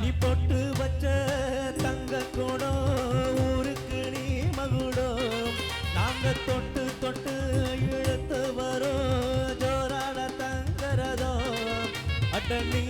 நீ பொட்டு வச்ச தங்க கூடம் ஊருக்கு நீ மகுடம் நாங்க தொட்டு தொட்டு இழுத்து வரோம் ஜோரான தங்கரதோ அட்ட நீ